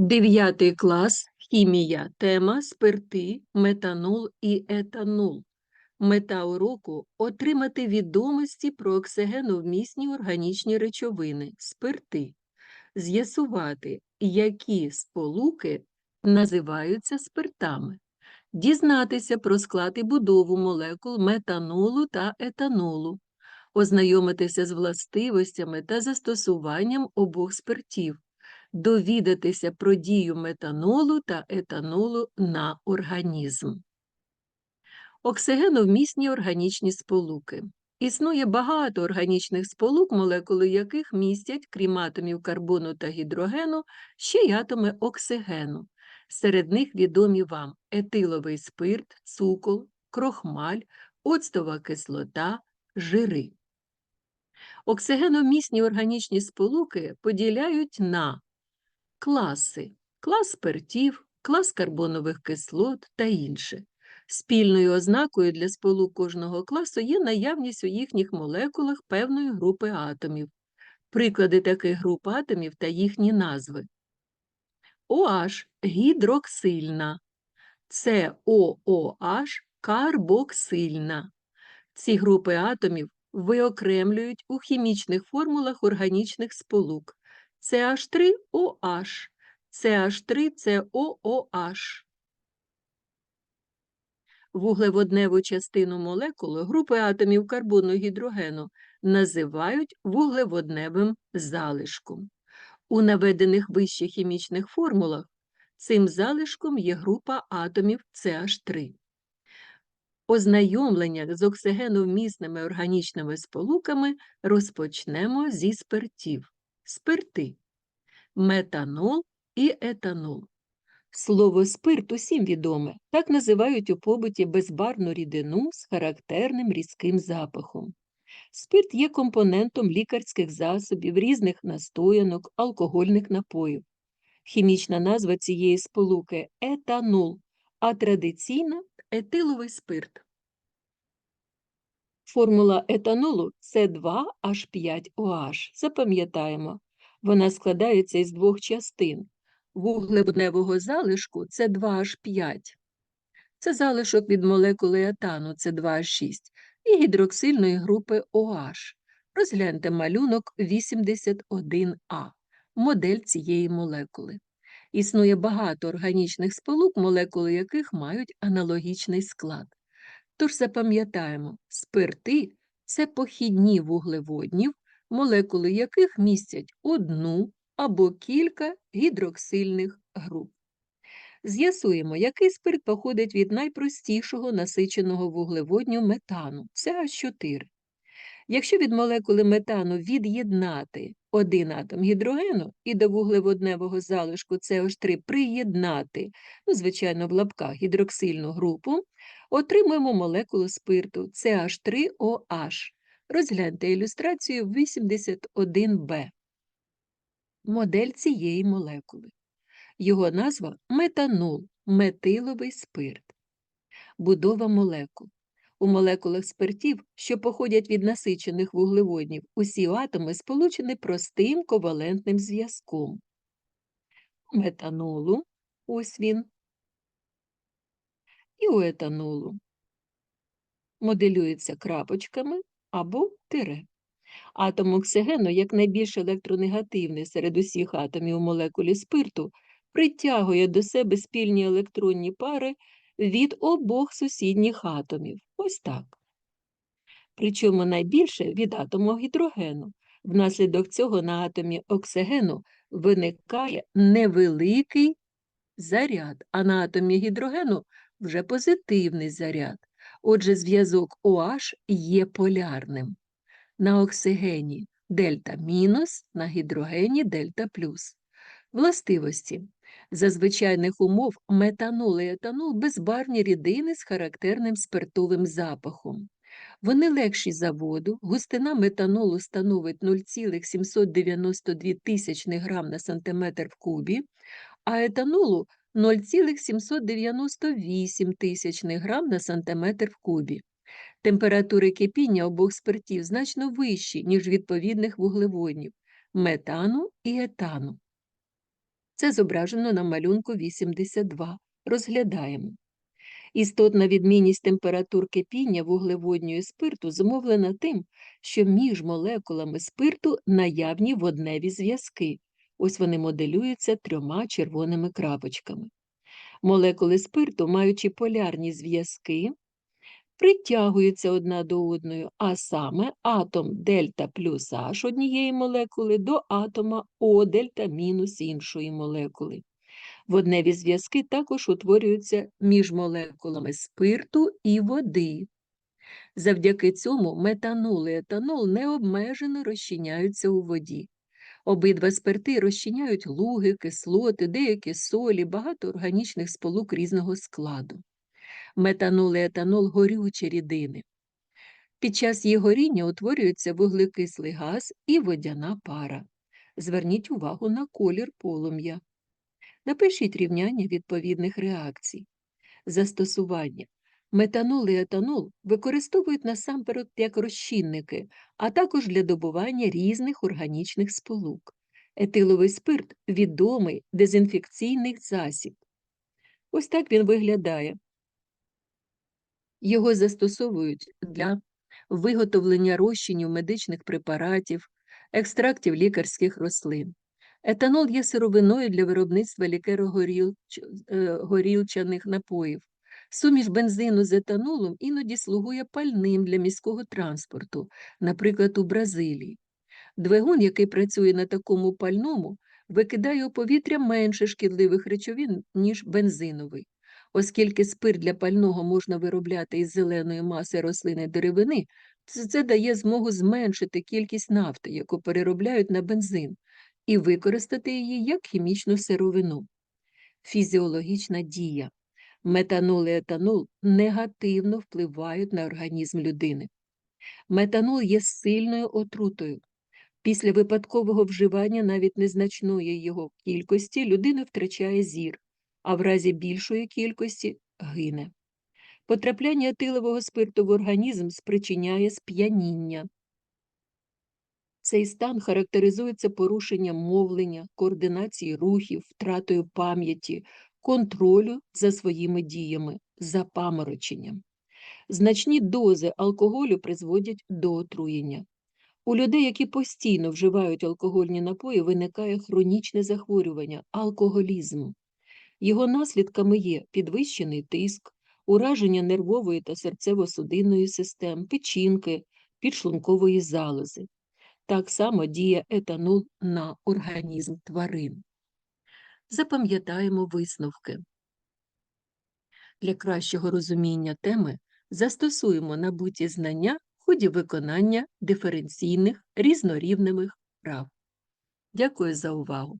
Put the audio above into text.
Дев'ятий клас, хімія, тема спирти, метанол і етанол. Мета уроку – отримати відомості про оксигеновмісні органічні речовини, спирти, з'ясувати, які сполуки називаються спиртами, дізнатися про склад і будову молекул метанолу та етанолу, ознайомитися з властивостями та застосуванням обох спиртів, довідатися про дію метанолу та етанолу на організм. Оксигеновмісні органічні сполуки. Існує багато органічних сполук, молекули яких містять, крім атомів карбону та гідрогену, ще й атоми оксигену. Серед них відомі вам етиловий спирт, цукол, крохмаль, оцтова кислота, жири. Оксигеновмісні органічні сполуки поділяють на класи, клас спиртів, клас карбонових кислот та інше. Спільною ознакою для сполук кожного класу є наявність у їхніх молекулах певної групи атомів. Приклади таких груп атомів та їхні назви. OH – гідроксильна, COOH – карбоксильна. Ці групи атомів виокремлюють у хімічних формулах органічних сполук CH3OH, CH3COOH. Вуглеводневу частину молекули групи атомів карбону гідрогену називають вуглеводневим залишком. У наведених вище хімічних формулах цим залишком є група атомів CH3. Ознайомлення з оксигеновмісними органічними сполуками розпочнемо зі спиртів. Спирти – метанол і етанол. Слово спирт усім відоме, так називають у побуті безбарвну рідину з характерним різким запахом. Спирт є компонентом лікарських засобів, різних настоянок, алкогольних напоїв. Хімічна назва цієї сполуки етанол, а традиційна етиловий спирт. Формула етанолу С2H5OH. Запам'ятаємо, вона складається із двох частин вуглеводневого залишку це 2H5. Це залишок від молекули етану це 2H6 і гідроксильної групи OH. Розгляньте малюнок 81А, модель цієї молекули. Існує багато органічних сполук, молекули яких мають аналогічний склад. Тож запам'ятаємо, спирти це похідні вуглеводнів, молекули яких містять одну або кілька гідроксильних груп. З'ясуємо, який спирт походить від найпростішого насиченого вуглеводню метану це H4. Якщо від молекули метану від'єднати один атом гідрогену і до вуглеводневого залишку CH3 приєднати, ну, звичайно, в лапках гідроксильну групу, отримуємо молекулу спирту CH3OH. Розгляньте ілюстрацію 81b модель цієї молекули. Його назва метанол, метиловий спирт. Будова молекул. У молекулах спиртів, що походять від насичених вуглеводнів, усі атоми сполучені простим ковалентним зв'язком. Метанолу ось він. І у етанолу моделюється крапочками або тире. Атом оксигену, як найбільш електронегативний серед усіх атомів у молекулі спирту, притягує до себе спільні електронні пари від обох сусідніх атомів. Ось так. Причому найбільше від атому гідрогену. Внаслідок цього на атомі оксигену виникає невеликий заряд, а на атомі гідрогену вже позитивний заряд. Отже, зв'язок OH є полярним на оксигені дельта мінус, на гідрогені дельта плюс. Властивості. За звичайних умов метанол і етанол безбарвні рідини з характерним спиртовим запахом. Вони легші за воду, густина метанолу становить 0,792 тисячних грам на сантиметр в кубі, а етанолу 0,798 тисячних грам на сантиметр в кубі. Температури кипіння обох спиртів значно вищі, ніж відповідних вуглеводнів метану і етану. Це зображено на малюнку 82. Розглядаємо. Істотна відмінність температур кипіння вуглеводньої спирту зумовлена тим, що між молекулами спирту наявні водневі зв'язки. Ось вони моделюються трьома червоними крапочками. Молекули спирту, маючи полярні зв'язки, притягуються одна до одної, а саме атом дельта плюс H однієї молекули до атома О дельта мінус іншої молекули. Водневі зв'язки також утворюються між молекулами спирту і води. Завдяки цьому метанол і етанол необмежено розчиняються у воді. Обидва спирти розчиняють луги, кислоти, деякі солі, багато органічних сполук різного складу. Метанол і етанол горючі рідини. Під час їх горіння утворюється вуглекислий газ і водяна пара. Зверніть увагу на колір полум'я. Напишіть рівняння відповідних реакцій. Застосування. Метанол і етанол використовують насамперед як розчинники, а також для добування різних органічних сполук. Етиловий спирт відомий дезінфекційний засіб. Ось так він виглядає. Його застосовують для виготовлення розчинів медичних препаратів, екстрактів лікарських рослин. Етанол є сировиною для виробництва лікеро-горілчаних напоїв. Суміш бензину з етанолом іноді слугує пальним для міського транспорту, наприклад, у Бразилії. Двигун, який працює на такому пальному, викидає у повітря менше шкідливих речовин, ніж бензиновий. Оскільки спирт для пального можна виробляти із зеленої маси рослини деревини, це дає змогу зменшити кількість нафти, яку переробляють на бензин, і використати її як хімічну сировину. Фізіологічна дія. Метанол і етанол негативно впливають на організм людини. Метанол є сильною отрутою. Після випадкового вживання навіть незначної його кількості людина втрачає зір, а в разі більшої кількості гине. Потрапляння етилового спирту в організм спричиняє сп'яніння. Цей стан характеризується порушенням мовлення, координації рухів, втратою пам'яті, контролю за своїми діями, запамороченням. Значні дози алкоголю призводять до отруєння. У людей, які постійно вживають алкогольні напої, виникає хронічне захворювання алкоголізм. Його наслідками є підвищений тиск, ураження нервової та серцево-судинної систем, печінки, підшлункової залози. Так само діє етанол на організм тварин. Запам'ятаємо висновки. Для кращого розуміння теми застосуємо набуті знання в ході виконання диференційних різнорівневих прав. Дякую за увагу!